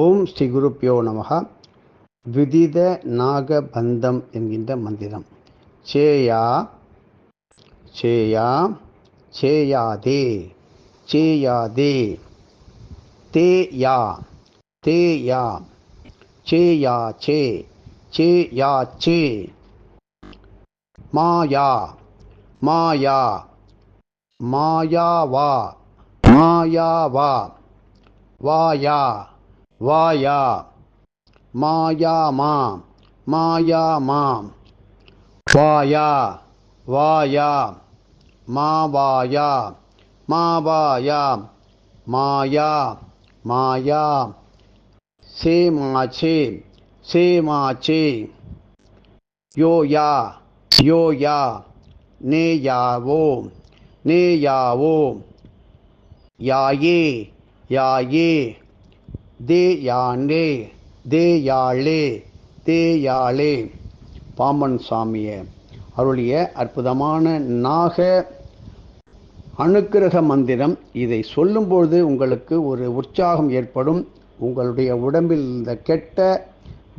ஓம் ஸ்ரீ குருப்பியோ நமகா விதித நாகபந்தம் என்கின்ற மந்திரம். சேயா சேயா சேயாதே சேயாதே தேயா தேயா சேயா சே சேயா சே மாயா மாயா மாயாவா மாயாவா வாயா வாயா. மாயாமா மாயாமா வாயா. வாயா. மாவாயா. மாவாயா. மாயா. மாயா. சேமாச்சே. சேமாச்சே. யோயா. யோயா. நேயாவோ. நேயாவோ. யாயே. யாயே. தேயானே தேயாளே தேயாளே. பாம்பன் சாமியை அருளிய அற்புதமான நாக அனுக்கிரக மந்திரம் இதை சொல்லும்பொழுது உங்களுக்கு ஒரு உற்சாகம் ஏற்படும். உங்களுடைய உடம்பில் இந்த கெட்ட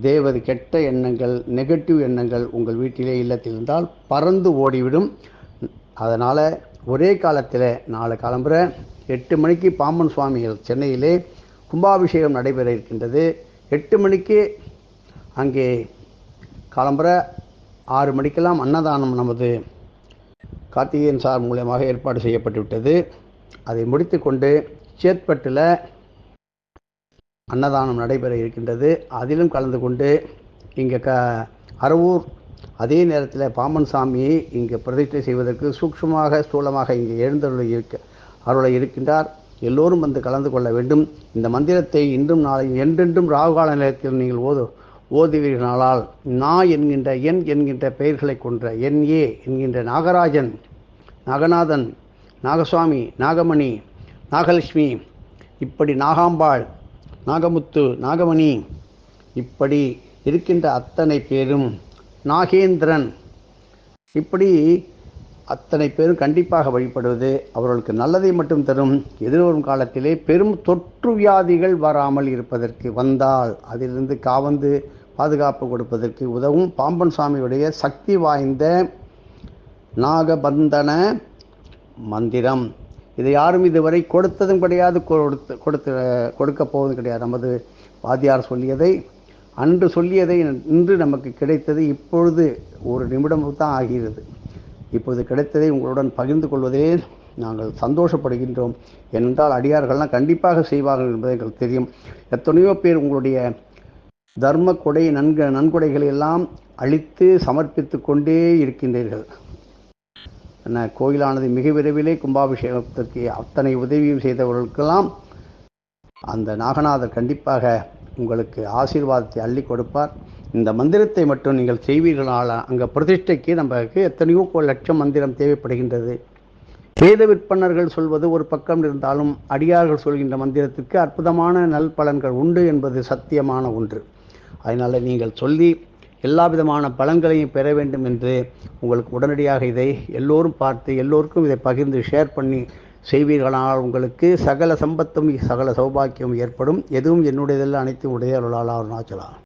தேவது கெட்ட எண்ணங்கள் நெகட்டிவ் எண்ணங்கள் உங்கள் வீட்டிலே இல்லத்தில் இருந்தால் பறந்து ஓடிவிடும். அதனால் ஒரே காலத்தில் நாலு கிளம்புற எட்டு மணிக்கு பாம்பன் சுவாமிகள் சென்னையிலே கும்பாபிஷேகம் நடைபெற இருக்கின்றது. எட்டு மணிக்கு அங்கே கிளம்புற ஆறு மணிக்கெல்லாம் அன்னதானம் நமது கார்த்திகேயன் சார் மூலயமாக ஏற்பாடு செய்யப்பட்டுவிட்டது. அதை முடித்து கொண்டு சேத்பட்டில் அன்னதானம் நடைபெற இருக்கின்றது. அதிலும் கலந்து கொண்டு இங்கே க அரவூர் அதே நேரத்தில் பாம்பன் சாமியை இங்கே பிரதிஷ்டை செய்வதற்கு சூக்ஷமாக ஸ்தூலமாக இங்கே எழுந்தருளை இருக்க அருளை இருக்கின்றார். எல்லோரும் வந்து கலந்து கொள்ள வேண்டும். இந்த மந்திரத்தை இன்றும் நாளை என்றென்றும் ராகுகால நிலையத்தில் நீங்கள் ஓது ஓதுவீர்களால் நா என்கின்ற என் என்கின்ற பெயர்களை கொன்ற என் ஏ என்கின்ற நாகராஜன் நாகநாதன் நாகசுவாமி நாகமணி நாகலட்சுமி இப்படி நாகாம்பாள் நாகமுத்து நாகமணி இப்படி இருக்கின்ற அத்தனை பேரும் நாகேந்திரன். இப்படி அத்தனை பேரும் கண்டிப்பாக வழிபடுவது அவர்களுக்கு நல்லதை மட்டும் தரும். எதிர்வரும் காலத்திலே பெரும் தொற்று வியாதிகள் வராமல் இருப்பதற்கு வந்தால் அதிலிருந்து காவந்து பாதுகாப்பு கொடுப்பதற்கு உதவும். பாம்பன் சுவாமியுடைய சக்தி வாய்ந்த நாகபந்தன மந்திரம். இதை யாரும் இதுவரை கொடுத்ததும் கிடையாது. கொடுத்து கொடுத்து கொடுக்க போவதும் கிடையாது. நமது வாத்தியார் சொல்லியதை அன்று சொல்லியதை இன்று நமக்கு கிடைத்தது. இப்பொழுது ஒரு நிமிடம் தான் ஆகிறது. இப்போது கிடைத்ததை உங்களுடன் பகிர்ந்து கொள்வதே நாங்கள் சந்தோஷப்படுகின்றோம். ஏனென்றால் அடியார்கள்லாம் கண்டிப்பாக செய்வார்கள் என்பது எங்களுக்கு தெரியும். எத்தனையோ பேர் உங்களுடைய தர்ம கொடை நன்கு நன்கொடைகளை எல்லாம் அழித்து சமர்ப்பித்து கொண்டே இருக்கின்றீர்கள். என்ன கோயிலானது மிக விரைவிலே கும்பாபிஷேகத்திற்கு அத்தனை உதவியும் செய்தவர்களுக்கெல்லாம் அந்த நாகநாதர் கண்டிப்பாக உங்களுக்கு ஆசீர்வாதத்தை அள்ளி கொடுப்பார். இந்த மந்திரத்தை மட்டும் நீங்கள் செய்வீர்களால் அங்கே பிரதிஷ்டைக்கு நமக்கு எத்தனையோ லட்சம் மந்திரம் தேவைப்படுகின்றது. வேத விற்பனர்கள் சொல்வது ஒரு பக்கம் இருந்தாலும் அடியார்கள் சொல்கின்ற மந்திரத்திற்கு அற்புதமான நல் பலன்கள் உண்டு என்பது சத்தியமான ஒன்று. அதனால் நீங்கள் சொல்லி எல்லா விதமான பலன்களையும் பெற வேண்டும் என்று உங்களுக்கு உடனடியாக இதை எல்லோரும் பார்த்து எல்லோருக்கும் இதை பகிர்ந்து ஷேர் பண்ணி செய்வீர்களானால் உங்களுக்கு சகல சம்பத்தும் சகல சௌபாக்கியம் ஏற்படும். எதுவும் என்னுடையதெல்லாம் அனைத்து உடைய அருளால் அருணாச்சலா